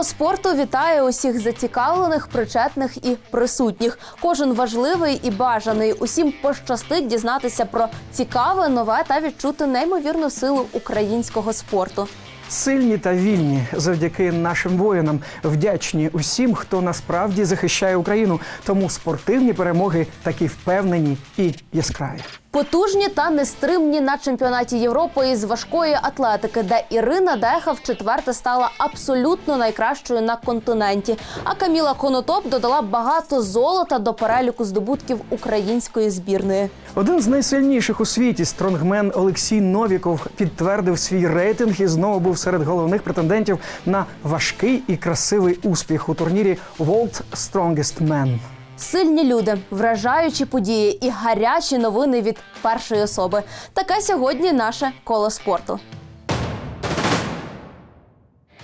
Коло спорту вітає усіх зацікавлених, причетних і присутніх. Кожен важливий і бажаний. Усім пощастить дізнатися про цікаве, нове та відчути неймовірну силу українського спорту. Сильні та вільні завдяки нашим воїнам вдячні усім, хто насправді захищає Україну. Тому спортивні перемоги такі впевнені і яскраві. Потужні та нестримні на чемпіонаті Європи із важкої атлетики, де Ірина Деха в четверте стала абсолютно найкращою на континенті. А Каміла Конотоп додала багато золота до переліку здобутків української збірної. Один з найсильніших у світі стронгмен Олексій Новіков підтвердив свій рейтинг і знову був серед головних претендентів на важкий і красивий успіх у турнірі World Strongest Man. Сильні люди, вражаючі події і гарячі новини від першої особи. Таке сьогодні наше коло спорту.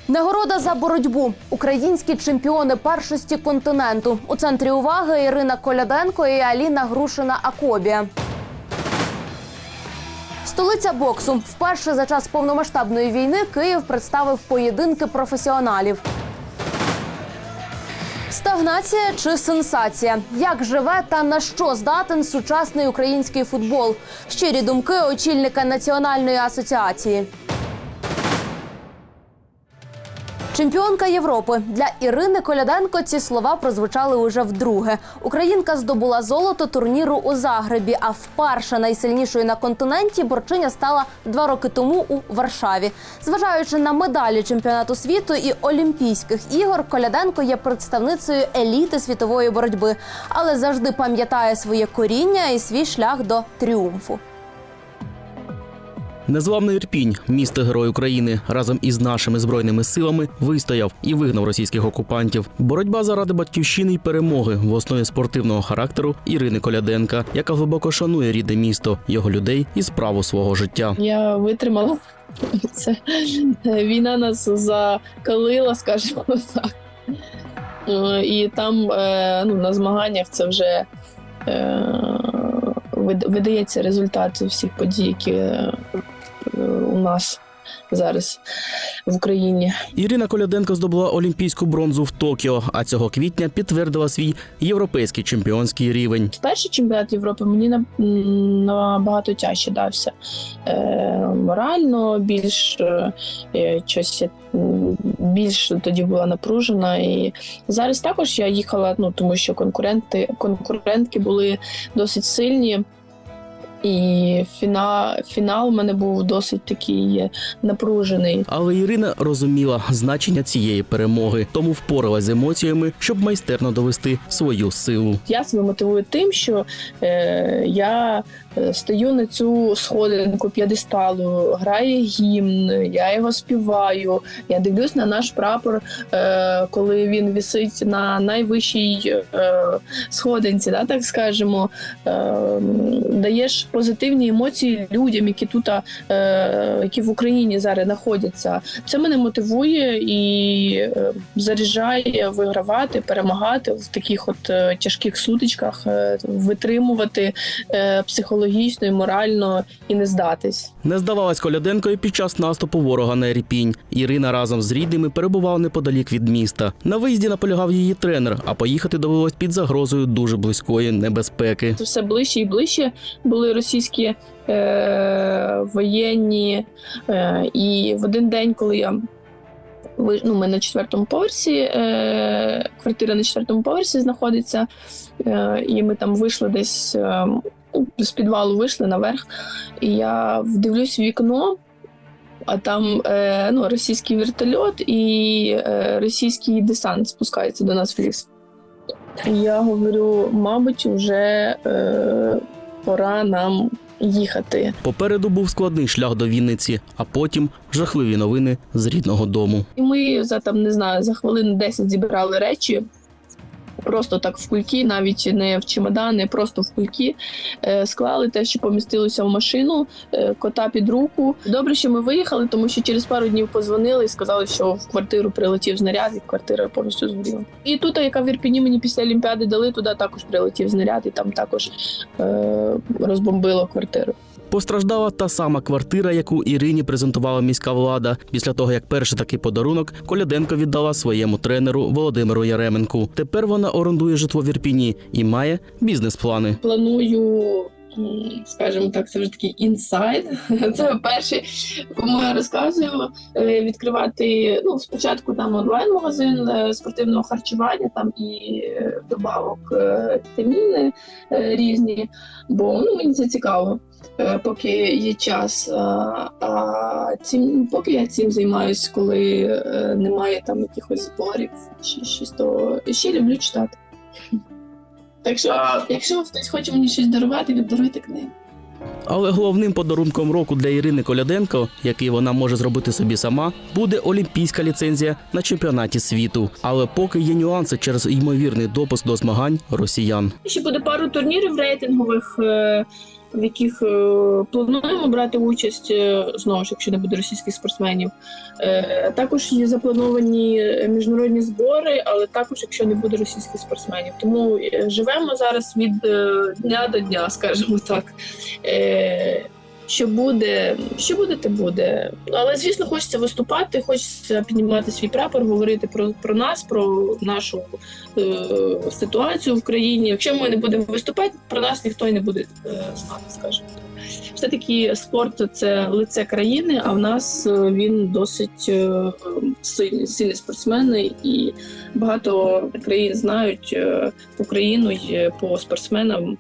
Нагорода за боротьбу. Українські чемпіони першості континенту. У центрі уваги Ірина Коляденко і Аліна Грушина Акобія. Столиця боксу. Вперше за час повномасштабної війни Київ представив поєдинки професіоналів. Стагнація чи сенсація? Як живе та на що здатен сучасний український футбол? Щирі думки очільника національної асоціації. Чемпіонка Європи для Ірини Коляденко ці слова прозвучали уже вдруге. Українка здобула золото турніру у Загребі. А вперше найсильнішою на континенті борчиня стала два роки тому у Варшаві. Зважаючи на медалі чемпіонату світу і Олімпійських ігор, Коляденко є представницею еліти світової боротьби, але завжди пам'ятає своє коріння і свій шлях до тріумфу. Незламний Ірпінь, місто Герой України, разом із нашими збройними силами вистояв і вигнав російських окупантів. Боротьба заради батьківщини й перемоги в основі спортивного характеру Ірини Коляденка, яка глибоко шанує рідне місто, його людей і справу свого життя. Я витримала. Це війна нас закалила, скажімо так. Е, І там е, ну, на змаганнях це вже е, видається результат всіх подій, які нас зараз в Україні. Ірина Коляденко здобула олімпійську бронзу в Токіо, а цього квітня підтвердила свій європейський чемпіонський рівень. Перший чемпіонат Європи мені набагато тяжче дався. Е, морально більш е, щось я, більш тоді була напружена. І зараз також я їхала, ну тому що конкуренти, конкурентки були досить сильні. І фіна, фінал у мене був досить такий напружений. Але Ірина розуміла значення цієї перемоги, тому впоралась з емоціями, щоб майстерно довести свою силу. Я себе мотивую тим, що е, я е, стою на цю сходинку п'єдесталу, грає гімн, я його співаю. Я дивлюсь на наш прапор, е, коли він висить на найвищій е, сходинці, так скажемо. Е, даєш позитивні емоції людям, які тут, е, які в Україні зараз знаходяться. Це мене мотивує і е, заряджає вигравати, перемагати в таких от е, тяжких сутичках, е, витримувати е, психологічно і морально і не здатись. Не здавалась Коляденко і під час наступу ворога на Ірпінь. Ірина разом з рідними перебувала неподалік від міста. На виїзді наполягав її тренер, а поїхати довелось під загрозою дуже близької небезпеки. Все ближче і ближче були російські е, воєнні. Е, і в один день, коли я ну, ми на четвертому поверсі, е, квартира на четвертому поверсі знаходиться, е, і ми там вийшли десь е, з підвалу вийшли наверх, і я вдивлюсь в вікно. А там е, ну, російський вертольот і е, російський десант спускається до нас в ліс. Я говорю, мабуть, вже е, пора нам їхати. Попереду був складний шлях до Вінниці, а потім жахливі новини з рідного дому. І ми за там не знаю за хвилин 10 зібрали речі. Просто так в кульки, навіть не в чемодани, просто в кульки е, склали те, що помістилося в машину, е, кота під руку. Добре, що ми виїхали, тому що через пару днів позвонили і сказали, що в квартиру прилетів знаряд, і квартира повністю згоріла. І тут, яка в Ірпіні мені після Олімпіади дали, туди також прилетів знаряд, і там також е, розбомбило квартиру. Постраждала та сама квартира, яку Ірині презентувала міська влада. Після того, як перший такий подарунок Коляденко віддала своєму тренеру Володимиру Яременку. Тепер вона орендує житло в Ірпіні і має бізнес-плани. планую. Скажімо так, це вже такий інсайд. Це перший, кому я розказую. е, Відкривати ну спочатку там онлайн-магазин е, спортивного харчування, там і е, добавок вітаміни різні. Бо ну мені це цікаво, поки є час. А, цим, поки я цим займаюсь, коли немає там якихось зборів чи щось, то ще люблю читати. Так що, якщо хтось хоче мені щось дарувати, віддаруйте книгу. Але головним подарунком року для Ірини Коляденко, який вона може зробити собі сама, буде олімпійська ліцензія на чемпіонаті світу. Але поки є нюанси через ймовірний допуск до змагань росіян. Ще буде пару турнірів рейтингових, е, в яких е, плануємо брати участь е, знову ж, якщо не буде російських спортсменів. Е, Також є заплановані міжнародні збори, але також якщо не буде російських спортсменів. Тому живемо зараз від дня до дня, скажімо так. Що буде, що буде, те буде. Але звісно, хочеться виступати, хочеться піднімати свій прапор, говорити про, про нас, про нашу е, ситуацію в країні. Якщо ми не будемо виступати, про нас ніхто й не буде е, знати, скажімо. Все таки спорт це лице країни, а в нас е, він досить е, сильний, сильний спортсмен, і багато країн знають е, Україну по спортсменам.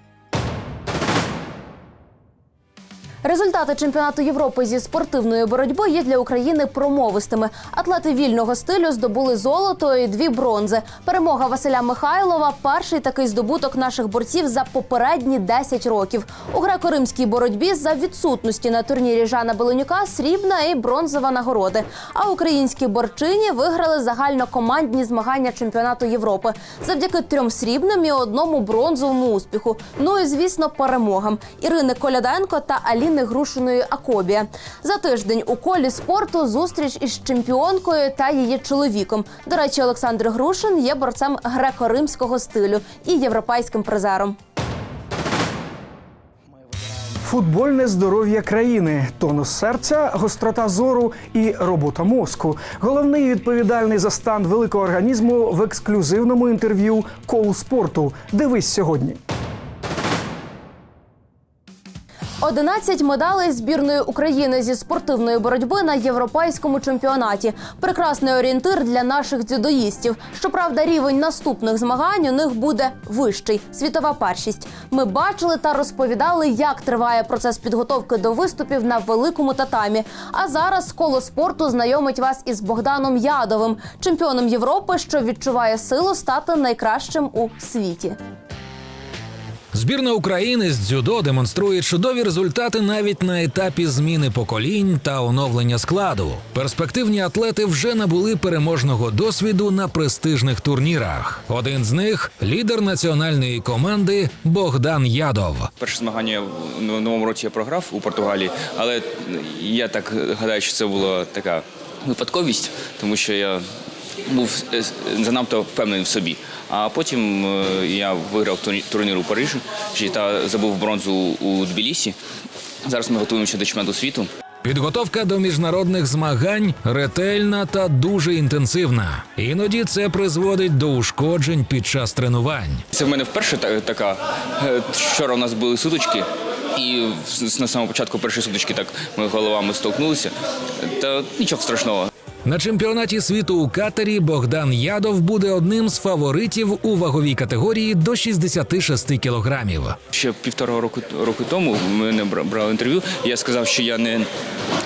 Результати чемпіонату Європи зі спортивної боротьби є для України промовистими. Атлети вільного стилю здобули золото і дві бронзи. Перемога Василя Михайлова перший такий здобуток наших борців за попередні 10 років. У греко-римській боротьбі за відсутності на турнірі Жана Беленюка срібна і бронзова нагороди. А українські борчині виграли загальнокомандні змагання чемпіонату Європи завдяки трьом срібним і одному бронзовому успіху. Ну і звісно, перемогам Ірини Коляденко та Аліни Грушиної Акобія. За тиждень у колі спорту зустріч із чемпіонкою та її чоловіком. До речі, Олександр Грушин є борцем греко-римського стилю і європейським призером. Футбольне здоров'я країни, тонус серця, гострота зору і робота мозку. Головний відповідальний за стан великого організму в ексклюзивному інтерв'ю колу спорту. Дивись сьогодні. 11 медалей збірної України зі спортивної боротьби на європейському чемпіонаті. Прекрасний орієнтир для наших дзюдоїстів. Щоправда, рівень наступних змагань у них буде вищий світова першість. Ми бачили та розповідали, як триває процес підготовки до виступів на великому татамі. А зараз коло спорту знайомить вас із Богданом Ядовим, чемпіоном Європи, що відчуває силу стати найкращим у світі. Збірна України з дзюдо демонструє чудові результати навіть на етапі зміни поколінь та оновлення складу. Перспективні атлети вже набули переможного досвіду на престижних турнірах. Один з них лідер національної команди Богдан Ядов. Перше змагання в новому році я програв у Португалії, але я так гадаю, що це була така випадковість, тому що я був е, занадто впевнений в собі. А потім е, я виграв турнір у Парижі та забув бронзу у Тбілісі. Зараз ми готуємося до чемпіонату світу. Підготовка до міжнародних змагань ретельна та дуже інтенсивна. Іноді це призводить до ушкоджень під час тренувань. Це в мене вперше та- така. е, Вчора у нас були сутички, і на самому початку першої сутички так ми головами столкнулися. Та нічого страшного. На чемпіонаті світу у катері Богдан Ядов буде одним з фаворитів у ваговій категорії до 66 кілограмів. Ще півтора року року тому мене брали інтерв'ю. Я сказав, що я не,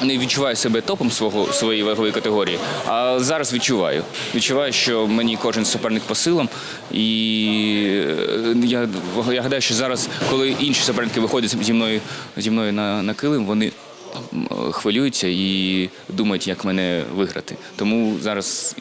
не відчуваю себе топом свого своєї вагової категорії, а зараз відчуваю. Відчуваю, що мені кожен суперник по силам, і е, я, я гадаю, що зараз, коли інші суперники виходять зі мною зі мною на, на килим, вони хвилюються і думають, як мене виграти. Тому зараз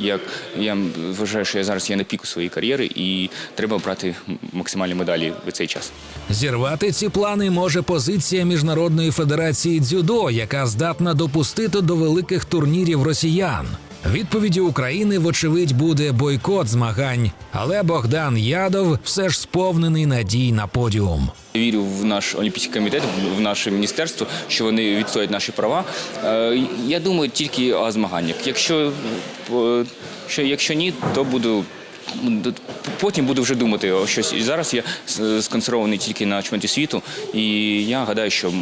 як я вважаю, що я зараз є на піку своєї кар'єри, і треба брати максимальні медалі в цей час. Зірвати ці плани може позиція міжнародної федерації дзюдо, яка здатна допустити до великих турнірів росіян. Відповіді України, вочевидь, буде бойкот змагань, але Богдан Ядов все ж сповнений надій на подіум. Вірю в наш олімпійський комітет, в наше міністерство, що вони відстоять наші права. Е, Я думаю тільки о змаганнях. Якщо, е, що, якщо ні, то буду. Потім буду вже думати о щось. І зараз я сконцентрований тільки на чемпіонаті світу, і я гадаю, що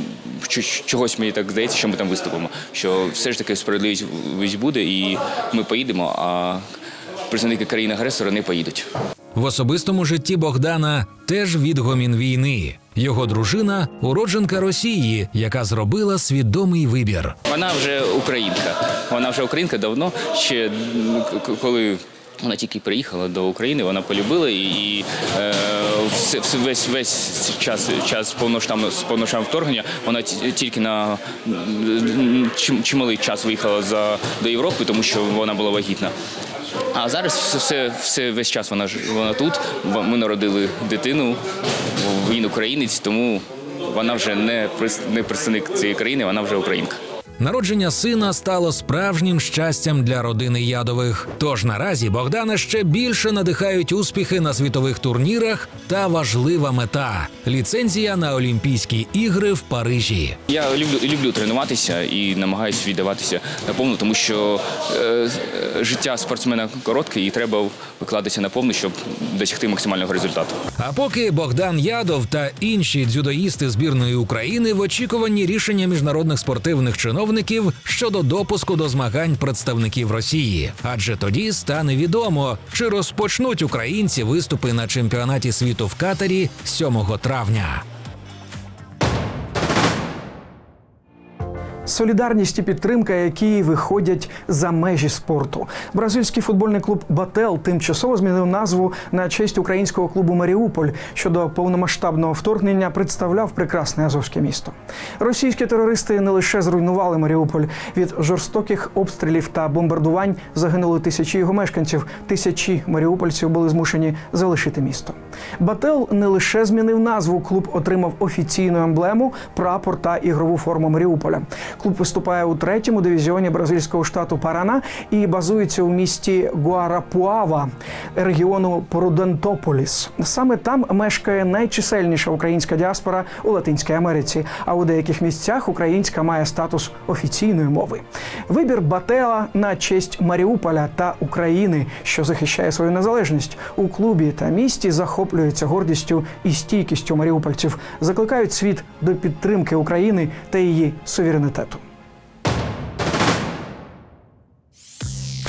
чогось мені так здається, що ми там виступимо. Що все ж таки справедливість буде, і ми поїдемо, а представники країни-агресора не поїдуть. В особистому житті Богдана теж відгомін війни. Його дружина уродженка Росії, яка зробила свідомий вибір. Вона вже українка. Вона вже українка давно. Ще коли вона тільки приїхала до України, вона полюбила і, і е, все, весь весь час час повноштабного повноштабного вторгнення. Вона тільки на чим- чималий час виїхала за до Європи, тому що вона була вагітна. А зараз все, все весь час вона вона тут. Ми народили дитину. Він українець, тому вона вже не не представник цієї країни, вона вже українка. Народження сина стало справжнім щастям для родини ядових. Тож наразі Богдана ще більше надихають успіхи на світових турнірах та важлива мета ліцензія на Олімпійські ігри в Парижі. Я люблю люблю тренуватися і намагаюся віддаватися наповну, тому що е, життя спортсмена коротке і треба викладатися наповну, щоб досягти максимального результату. А поки Богдан Ядов та інші дзюдоїсти збірної України в очікуванні рішення міжнародних спортивних чиновників щодо допуску до змагань представників Росії, адже тоді стане відомо, чи розпочнуть українці виступи на чемпіонаті світу в Катарі 7 травня. Солідарність і підтримка, які виходять за межі спорту. Бразильський футбольний клуб Бател тимчасово змінив назву на честь українського клубу Маріуполь, що до повномасштабного вторгнення представляв прекрасне азовське місто. Російські терористи не лише зруйнували Маріуполь від жорстоких обстрілів та бомбардувань загинули тисячі його мешканців. Тисячі маріупольців були змушені залишити місто. Бател не лише змінив назву, клуб отримав офіційну емблему, прапор та ігрову форму Маріуполя. Клуб виступає у третьому дивізіоні бразильського штату Парана і базується у місті Гуарапуава регіону Порудентополіс. Саме там мешкає найчисельніша українська діаспора у Латинській Америці. А у деяких місцях українська має статус офіційної мови. Вибір Батела на честь Маріуполя та України, що захищає свою незалежність у клубі та місті, захоплюються гордістю і стійкістю маріупольців, закликають світ до підтримки України та її суверенітету.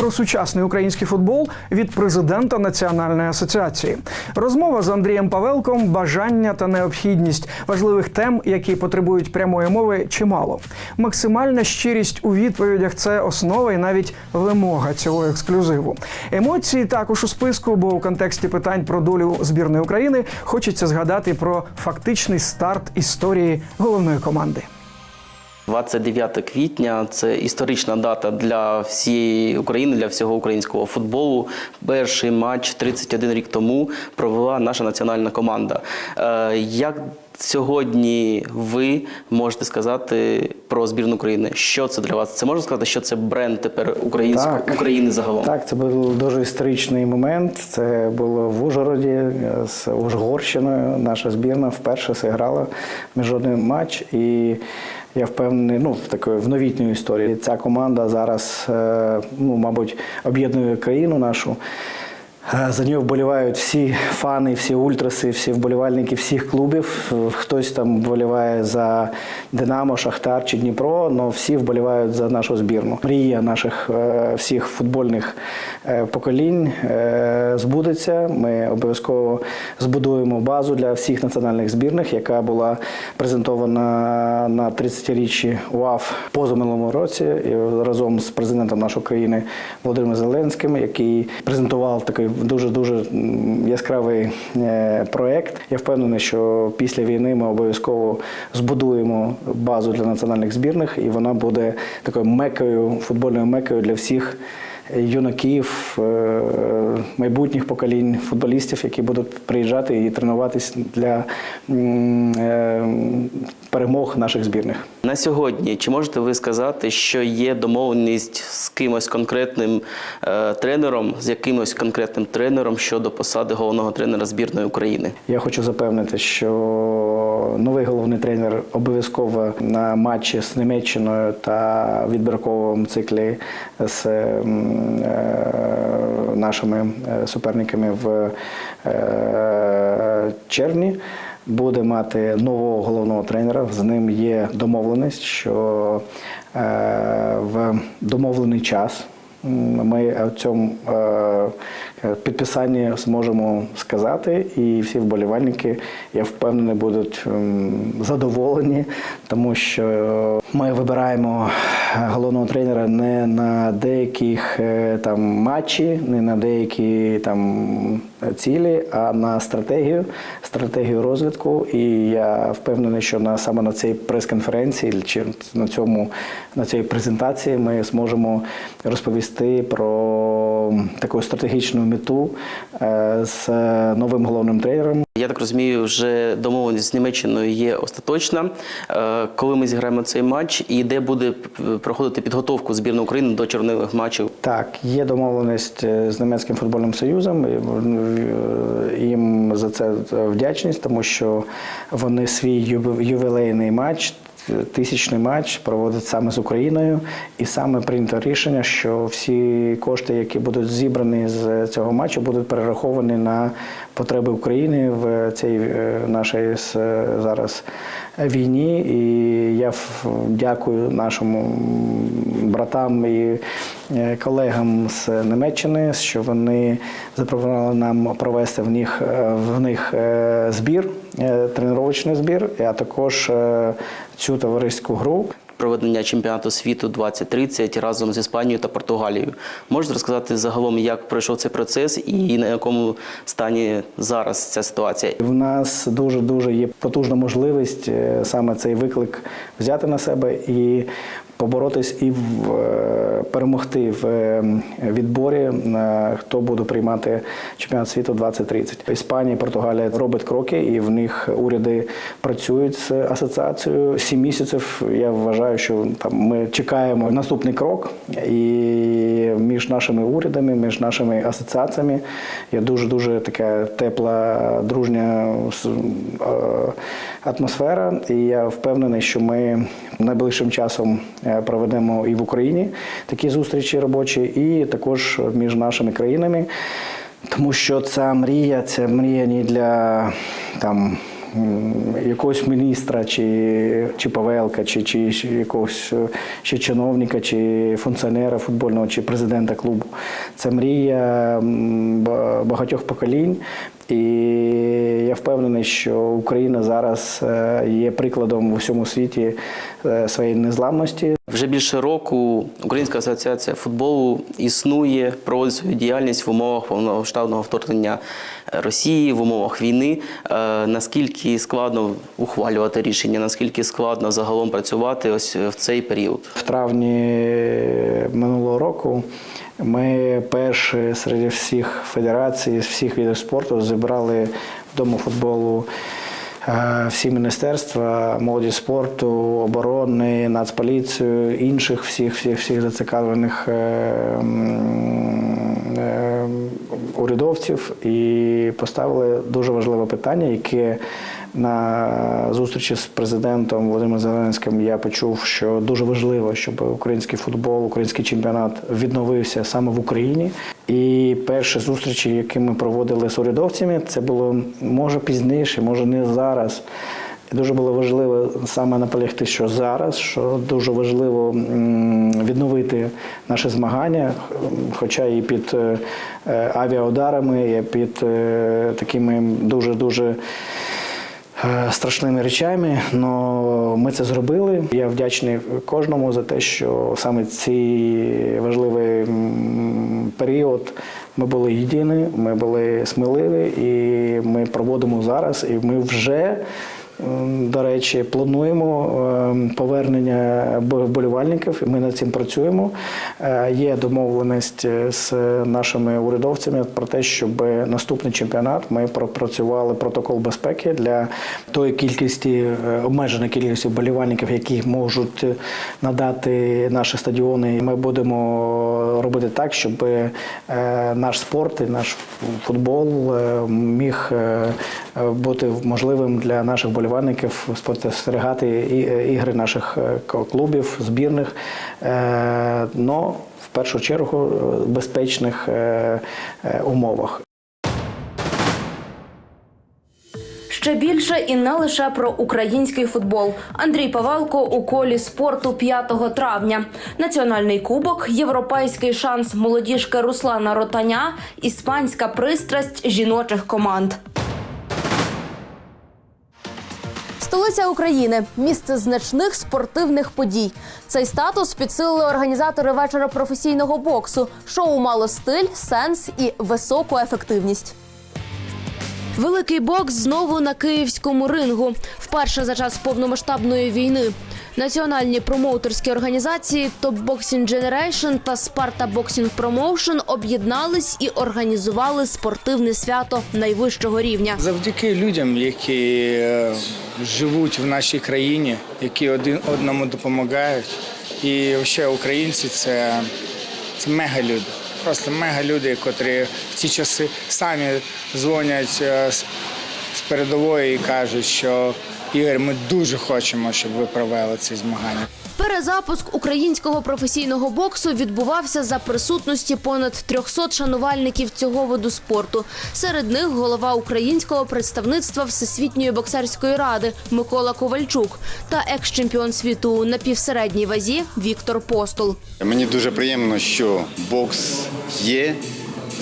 Про сучасний український футбол від президента Національної асоціації. Розмова з Андрієм Павелком, бажання та необхідність важливих тем, які потребують прямої мови, чимало. Максимальна щирість у відповідях це основа і навіть вимога цього ексклюзиву. Емоції також у списку, бо у контексті питань про долю збірної України хочеться згадати про фактичний старт історії головної команди. 29 квітня це історична дата для всієї України, для всього українського футболу. Перший матч 31 рік тому провела наша національна команда. Е, Як сьогодні ви можете сказати про збірну України? Що це для вас? Це можна сказати, що це бренд тепер української Так. України загалом? Так, це був дуже історичний момент. Це було в Ужгороді е, з Ужгорщиною. Наша збірна вперше зіграла міжнародний матч. І я впевнений, ну в такої в новітньої історії. Ця команда зараз, е, ну мабуть, об'єднує країну нашу. Е, За нього вболівають всі фани, всі ультраси, всі вболівальники всіх клубів. Е, Хтось там вболіває за Динамо, Шахтар чи Дніпро, але всі вболівають за нашу збірну. Мрія наших е, всіх футбольних поколінь збудеться. Ми обов'язково збудуємо базу для всіх національних збірних, яка була презентована на 30-річчі УАФ позаминулому році разом з президентом нашої країни Володимиром Зеленським, який презентував такий дуже дуже яскравий е, проект. Я впевнений, що після війни ми обов'язково збудуємо базу для національних збірних, і вона буде такою мекою, футбольною мекою для всіх юнаків, е, майбутніх поколінь футболістів, які будуть приїжджати і тренуватись для е, перемог наших збірних. На сьогодні чи можете ви сказати, що є домовленість з кимось конкретним е, тренером, з якимось конкретним тренером щодо посади головного тренера збірної України? Я хочу запевнити, що новий головний тренер обов'язково на матчі з Німеччиною та відбірковому циклі з е, нашими е, суперниками в е, червні. Буде мати нового головного тренера. З ним є домовленість, що е, в домовлений час ми в цьому е, підписанні зможемо сказати, і всі вболівальники, я впевнений, будуть ем, задоволені, тому що ми вибираємо головного тренера не на деяких е, там матчі, не на деякі там цілі, а на стратегію, стратегію розвитку. І я впевнений, що на саме на цій прес-конференції чи на цьому на цій презентації ми зможемо розповісти про таку стратегічну мету е, з новим головним тренером. Я так розумію, вже домовленість з Німеччиною є остаточна. Е, Коли ми зіграємо цей матч, і де буде проходити підготовку збірної України до червневих матчів? Так, є домовленість е, з німецьким футбольним союзом. е, Їм за це вдячність, тому що вони свій ювілейний матч. Тисячний матч проводить саме з Україною, і саме прийнято рішення, що всі кошти, які будуть зібрані з цього матчу, будуть перераховані на потреби України в цій е, нашій зараз війні. І я дякую нашим братам і е, колегам з Німеччини, що вони запропонували нам провести в них, е, в них е, збір, е, тренувальний збір, а також е, цю товариську гру. Проведення чемпіонату світу 2030 разом з Іспанією та Португалією. Можете розказати загалом, як пройшов цей процес і на якому стані зараз ця ситуація? В нас дуже дуже є потужна можливість е, саме цей виклик взяти на себе і поборотись і в, е, перемогти в е, відборі, е, хто буде приймати чемпіонат світу 2030. Іспанія, і Португалія робить кроки, і в них уряди працюють з асоціацією. Сім місяців. Я вважаю, що там ми чекаємо наступний крок, і між нашими урядами, між нашими асоціаціями є дуже дуже така тепла, дружня атмосфера. І я впевнений, що ми найближчим часом проведемо і в Україні такі зустрічі робочі, і також між нашими країнами. Тому що ця мрія, це мрія не для там. Якогось міністра, чи, чи Павелка, чи, чи, якогось е, ще чиновника, чи функціонера футбольного, чи президента клубу. Це мрія багатьох поколінь. І я впевнений, що Україна зараз е, є прикладом в усьому світі е, своєї незламності, Вже більше року Українська асоціація футболу існує, проводить свою діяльність в умовах повномасштабного вторгнення Росії, в умовах війни. Е, Наскільки складно ухвалювати рішення, наскільки складно загалом працювати ось в цей період? В травні минулого року ми перші серед всіх федерацій, всіх видів спорту зібрали в дому футболу всі міністерства молоді спорту, оборони, нацполіцію, інших всіх всіх всіх зацікавлених е, е, урядовців і поставили дуже важливе питання, яке на зустрічі з президентом Володимиром Зеленським я почув, що дуже важливо, щоб український футбол, український чемпіонат відновився саме в Україні. І перші зустрічі, які ми проводили з урядовцями, це було може пізніше, може не зараз. Дуже було важливо саме наполягти, що зараз, що дуже важливо відновити наші змагання, хоча і під е, е, авіаударами, і під е, такими дуже дуже. Е, Страшними речами, але ми це зробили. Я вдячний кожному за те, що саме цей важливий період ми були єдині, ми були сміливі, і ми проводимо зараз. І ми вже До речі, плануємо е, повернення бо- вболівальників, і ми над цим працюємо. Е, Є домовленість е, з нашими урядовцями про те, щоб наступний чемпіонат ми пропрацювали протокол безпеки для тої кількості е, обмеженої кількості вболівальників, які можуть надати наші стадіони. Ми будемо робити так, щоб наш спорт і наш футбол міг бути можливим для наших болівальників спостерігати і- е, ігри наших е, клубів, збірних, е, но в першу чергу безпечних умовах. Ще більше і не лише про український футбол. Андрій Павелко у колі спорту 5 травня. Національний кубок, європейський шанс молодіжки Руслана Ротаня, іспанська пристрасть жіночих команд. Столиця України місце значних спортивних подій. Цей статус підсилили організатори вечора професійного боксу. Шоу мало стиль, сенс і високу ефективність. Великий бокс знову на київському рингу. Вперше за час повномасштабної війни. Національні промоутерські організації Top Boxing Generation та Sparta Boxing Promotion об'єднались і організували спортивне свято найвищого рівня. Завдяки людям, які е, живуть в нашій країні, які один одному допомагають. І взагалі українці це, це мега люди. Просто мега люди, котрі в ці часи самі дзвонять е, передової і кажуть, що Ігор, ми дуже хочемо, щоб ви провели ці змагання. Перезапуск українського професійного боксу відбувався за присутності понад 300 шанувальників цього виду спорту. Серед них голова українського представництва Всесвітньої боксерської ради Микола Ковальчук та екс-чемпіон світу у напівсередній вазі Віктор Постол. Мені дуже приємно, що бокс є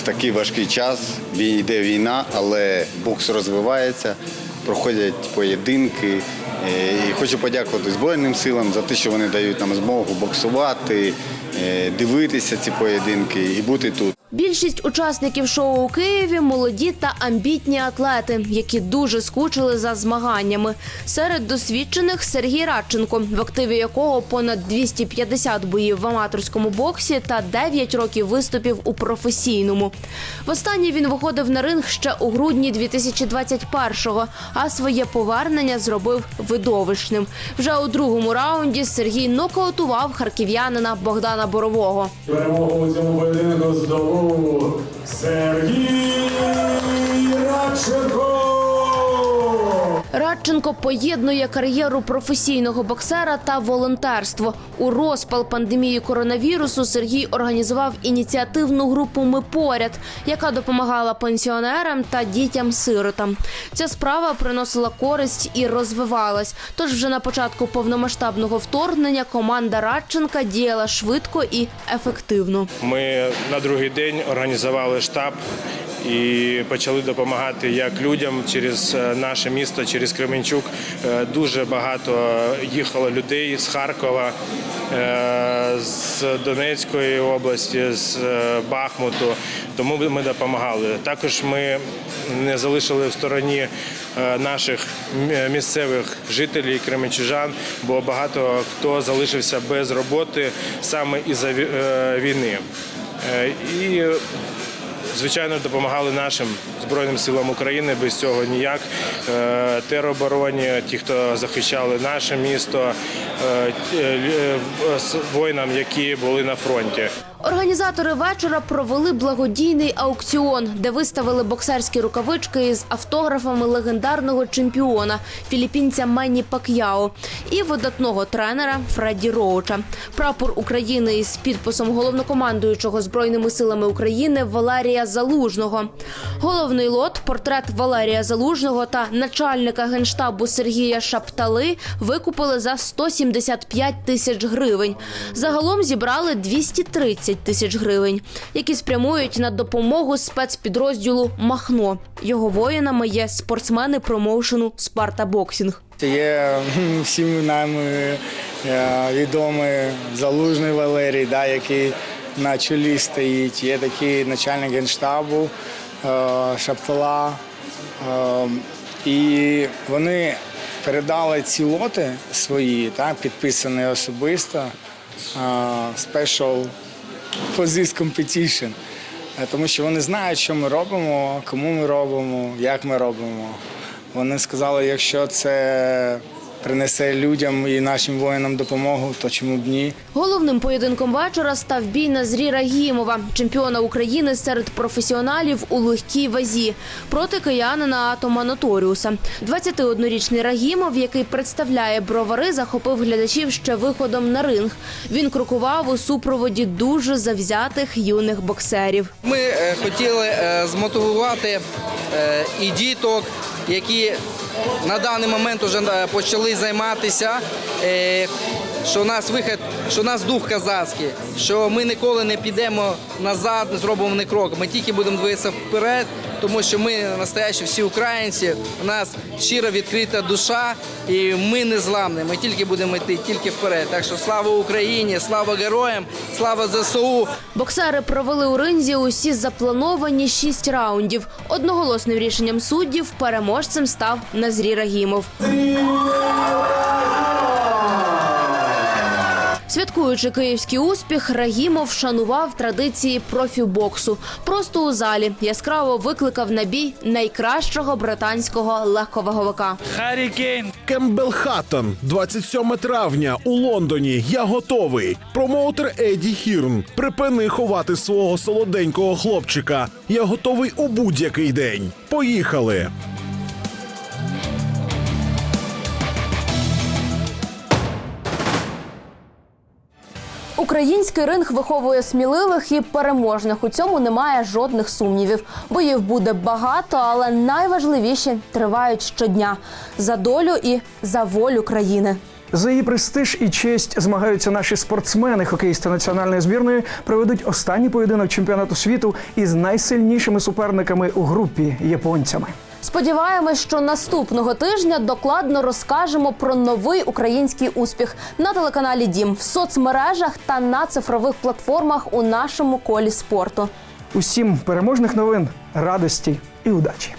такий важкий час. Йде війна, але бокс розвивається, проходять поєдинки. Е, І хочу подякувати Збройним силам за те, що вони дають нам змогу боксувати, е, дивитися ці поєдинки і бути тут. Більшість учасників шоу у Києві молоді та амбітні атлети, які дуже скучили за змаганнями. Серед досвідчених Сергій Радченко, в активі якого понад 250 боїв в аматорському боксі та 9 років виступів у професійному. Востаннє він виходив на ринг ще у грудні 2021-го, а своє повернення зробив видовищним. Вже у другому раунді Сергій нокаутував харків'янина Богдана Борового. Перемогу у цьому поєдинку здобув Сергій Радченко! Радченко поєднує кар'єру професійного боксера та волонтерство. У розпал пандемії коронавірусу Сергій організував ініціативну групу Ми поряд, яка допомагала пенсіонерам та дітям-сиротам. Ця справа приносила користь і розвивалась. Тож вже на початку повномасштабного вторгнення команда Радченка діяла швидко і ефективно. Ми на другий день організували штаб і почали допомагати як людям через е, наше місто, через Кременчук. Е, Дуже багато їхало людей з Харкова, е, з Донецької області, з Бахмуту. Тому ми допомагали. Також ми не залишили в стороні наших місцевих жителів кременчужан, бо багато хто залишився без роботи саме із-за е, війни. І звичайно допомагали нашим збройним силам України без цього ніяк. Е, Теробороні, ті, хто захищали наше місто, е, е, воїнам, які були на фронті. Організатори вечора провели благодійний аукціон, де виставили боксерські рукавички із автографами легендарного чемпіона філіппінця Менні Пак'яо і видатного тренера Фредді Роуча. Прапор України із підписом головнокомандуючого збройними силами України Валерія Залужного. Головний лот портрет Валерія Залужного та начальника генштабу Сергія Шаптали викупили за 175 тисяч гривень. Загалом зібрали 230 тисяч гривень, які спрямують на допомогу спецпідрозділу Махно. Його воїнами є спортсмени промоушену Спарта Боксінг. Є всім нами е, відомий залужний Валерій, да, який на чолі стоїть. Є такий начальник генштабу е, Шаптала. Е, І вони передали ці лоти свої, так, підписані особисто. Special for this competition. Е, Тому що вони знають, що ми робимо, кому ми робимо, як ми робимо. Вони сказали, якщо це принесе людям і нашим воїнам допомогу, то чому б ні? Головним поєдинком вечора став бій Назрі Рагімова, чемпіона України серед професіоналів у легкій вазі, проти киянина Атома Notorious. 21-річний Рагімов, який представляє бровари, захопив глядачів ще виходом на ринг. Він крокував у супроводі дуже завзятих юних боксерів. Ми е, хотіли е, змотивувати е, і діток, які на даний момент вже е, почали займатися. Що у нас вихід, що у нас дух казацький, що ми ніколи не підемо назад, не зробимо ні крок. Ми тільки будемо дивитися вперед, тому що ми настоящі всі українці. У нас щира відкрита душа, і ми не зламні. Ми тільки будемо йти тільки вперед. Так що слава Україні, слава героям, слава ЗСУ. Боксери провели у ринзі усі заплановані шість раундів. Одноголосним рішенням суддів переможцем став Назрі Рагімов. Святкуючи київський успіх, Рагімов шанував традиції профібоксу. Просто у залі яскраво викликав на бій найкращого британського легковаговика. Кембел Хаттон, 27 травня у Лондоні. Я готовий. Промоутер Еді Хірн. Припини ховати свого солоденького хлопчика. Я готовий у будь-який день. Поїхали. Український ринг виховує сміливих і переможних. У цьому немає жодних сумнівів. Боїв буде багато, але найважливіші тривають щодня за долю і за волю країни. За її престиж і честь змагаються наші спортсмени. Хокеїсти національної збірної проведуть останній поєдинок чемпіонату світу із найсильнішими суперниками у групі японцями. Сподіваємось, що наступного тижня докладно розкажемо про новий український успіх на телеканалі Дім в соцмережах та на цифрових платформах у нашому колі спорту. Усім переможних новин, радості і удачі!